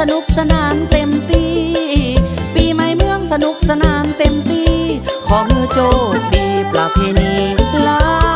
สนุกสนานเต็มตีปีใหม่เมืองสนุกสนานเต็มตีขอมือโจทย์ปีประเพณีลา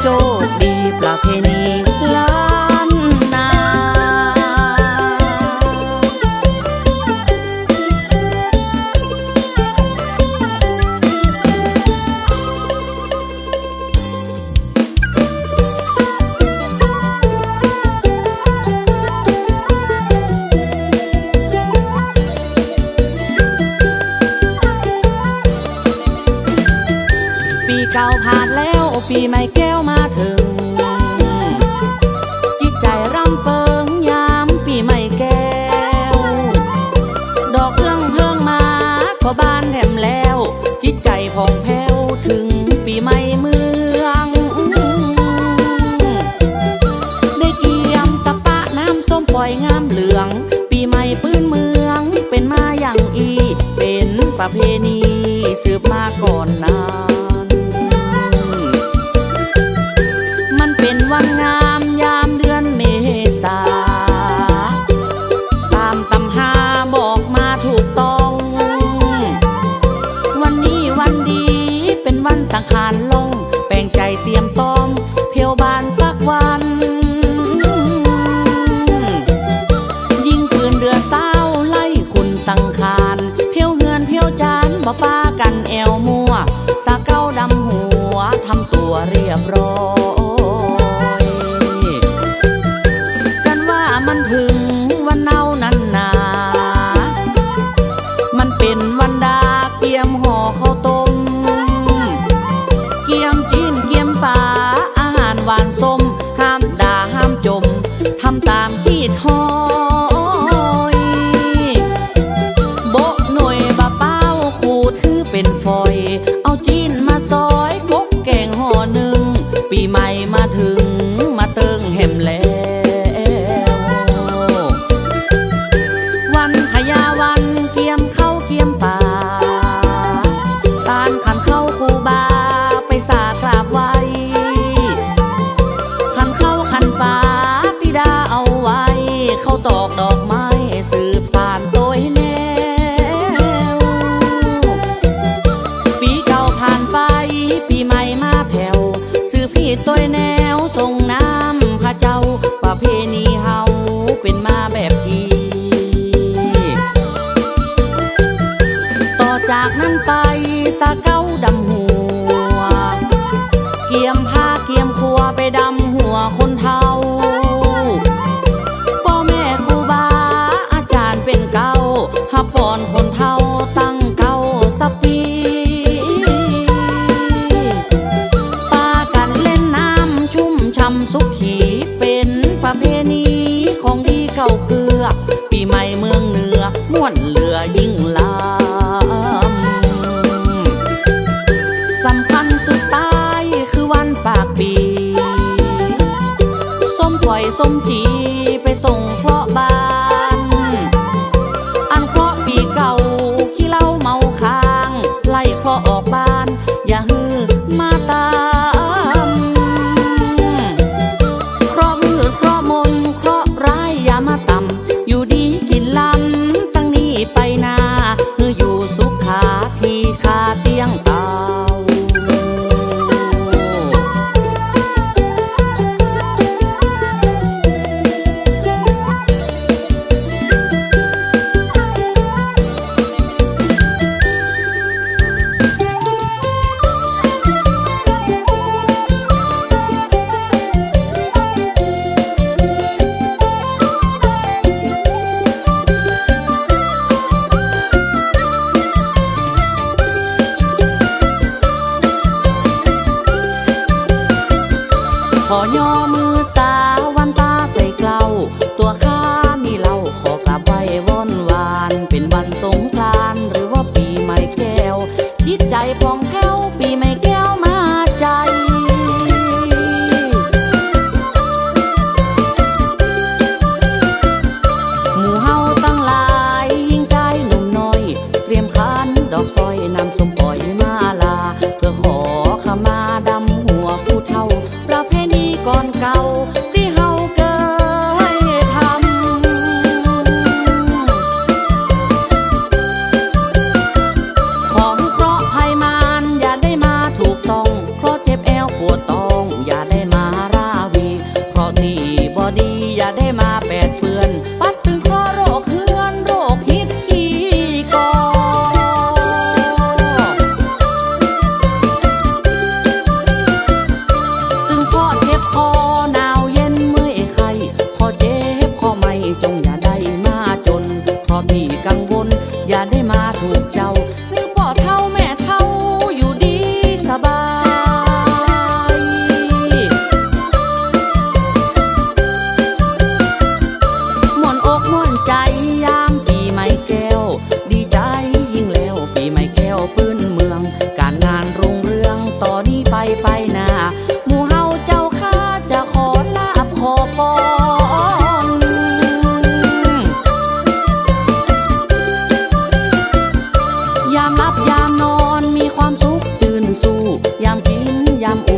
โจดีประเพณีล้านนาปีเก่าผ่านแล้วปีใหม่แก อยงามเหลือง ปีใหม่ปื้นเมือง เป็นมาอย่างอี เป็นประเพณีสืบมาก่อน 松菊找ามรับยามนอนมีความสุขจืนสู้ยามกินยามอุ่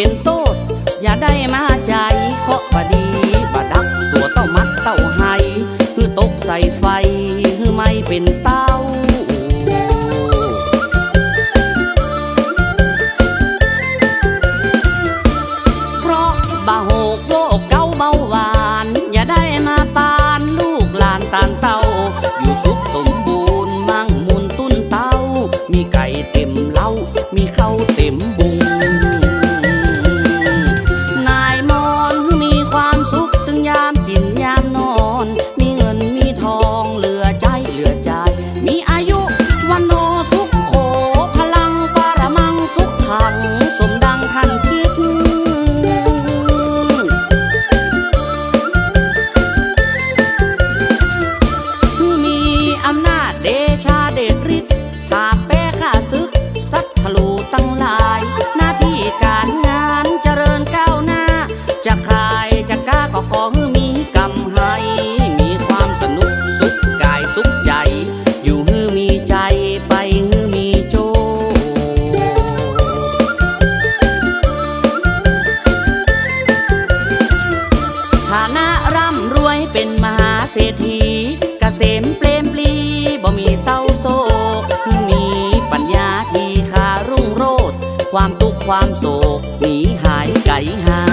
เป็นโตษอย่าได้มา ความโศกหนีหายไกลหา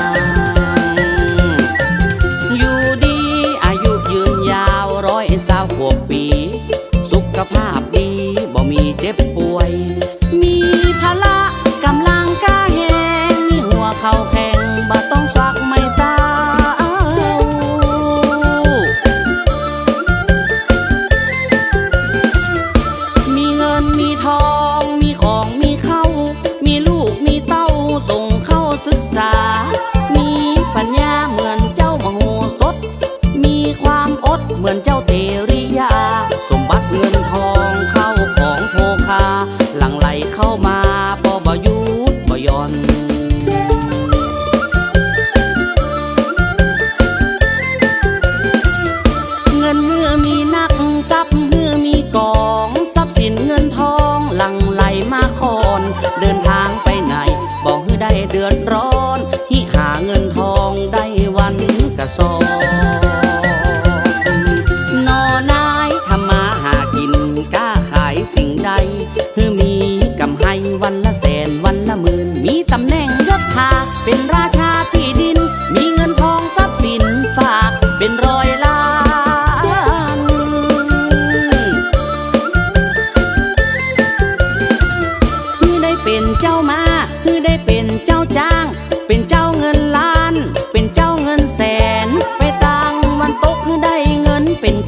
corazón.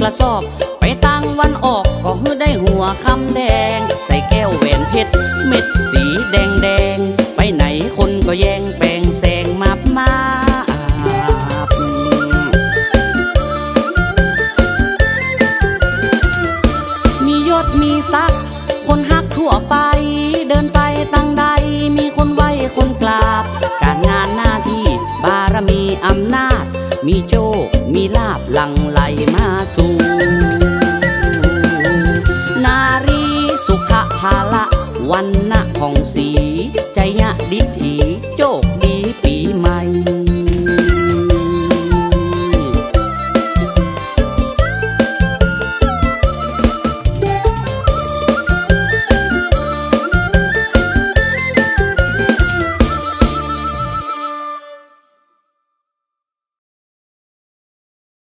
ละสอบ มีลาบหลังไหลมาสู่นารีสุขภาละวันณะของสี ใจยะดิถีโจกดีปีใหม่